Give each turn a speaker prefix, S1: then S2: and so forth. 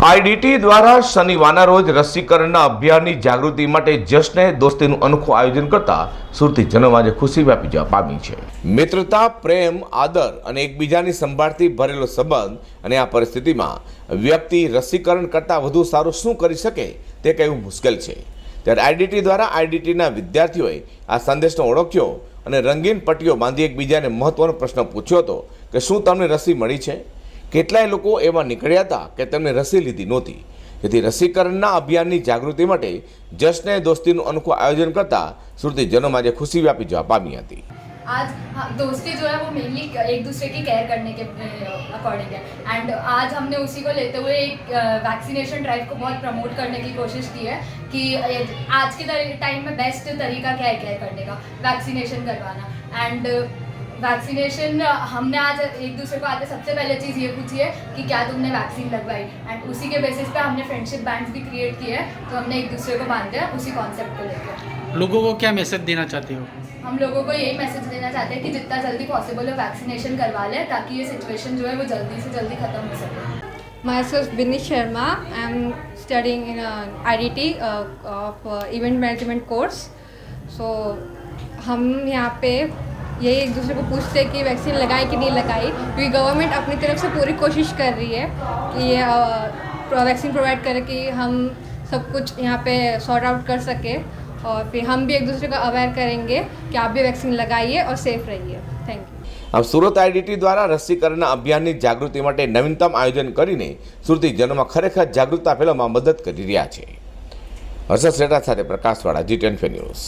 S1: આઈડીટી દ્વારા શનિવારના રોજ રસીકરણના અભિયાનની જાગૃતિ માટે જશને દોસ્તીનું અનોખું આયોજન કરતા સુરતીજનોમાં આજે ખુશી વ્યાપી જવા પામી છે. મિત્રતા, પ્રેમ, આદર અને એકબીજાની સંભાળથી ભરેલો સંબંધ અને આ પરિસ્થિતિમાં વ્યક્તિ રસીકરણ કરતાં વધુ સારું શું કરી શકે તે કહેવું મુશ્કેલ છે. ત્યારે આઈડીટી દ્વારા આઈડીટીના વિદ્યાર્થીઓએ આ સંદેશનો ઓળખ્યો અને રંગીન પટ્ટીઓ બાંધી એકબીજાને મહત્વનો પ્રશ્ન પૂછ્યો હતો કે શું તમને રસી મળી છે? કેટલાય લોકો એવા નીકળ્યા હતા કે તેમને રસી લીધી નહોતી જેથી રસીકરણના અભિયાનની જાગૃતિ માટે જશ્ન દોસ્તીનું અનોખું આયોજન કરતા સુરતીજનોમાં આજે ખુશી વ્યાપી જવા પામી હતી
S2: आज हाँ, दोस्ती जो है वो मेनली एक दूसरे की केयर करने के अकॉर्डिंग है एंड आज हमने उसी को लेते हुए एक वैक्सीनेशन ड्राइव को बहुत प्रमोट करने की कोशिश की है कि अ, आज के टाइम में बेस्ट तरीका क्या है केयर करने का वैक्सीनेशन करवाना एंड वैक्सीनेशन हमने आज एक दूसरे को आते सबसे पहले चीज़ ये पूछी है कि क्या तुमने वैक्सीन लगवाई एंड उसी के बेसिस पे हमने फ्रेंडशिप बैंड्स भी क्रिएट किए हैं तो हमने एक दूसरे को बांधे हैं उसी कॉन्सेप्ट को लेकर
S3: लोगों को क्या मैसेज देना चाहते हो
S2: हम लोगों को यही मैसेज देना चाहते हैं कि जितना जल्दी पॉसिबल हो वैक्सीनेशन करवा लें ताकि ये सिचुएशन जो है वो जल्दी से जल्दी खत्म हो सके
S4: Binish Sharma. I'm studying in uh, IDT uh, of uh, event management course. So हम यहाँ पे यही एक दूसरे को पूछते हैं कि वैक्सीन लगाई कि नहीं लगाई क्योंकि गवर्नमेंट अपनी तरफ से पूरी कोशिश कर रही है कि ये वैक्सीन प्रोवाइड करे कि हम सब कुछ यहाँ पे सॉर्ट आउट कर सके और फिर हम भी एक दूसरे को अवेयर करेंगे कि आप भी वैक्सीन लगाइए और सेफ रहिए थैंक यू
S1: આમ સુરત આઈડીટી દ્વારા રસીકરણના અભિયાનની જાગૃતિ માટે નવીનતમ આયોજન કરીને સુરતીજનોમાં ખરેખર જાગૃતતા ફેલાવવામાં મદદ કરી રહ્યા છે હર્ષદ શેઠા સાથે પ્રકાશવાળા જી ટેન ન્યૂઝ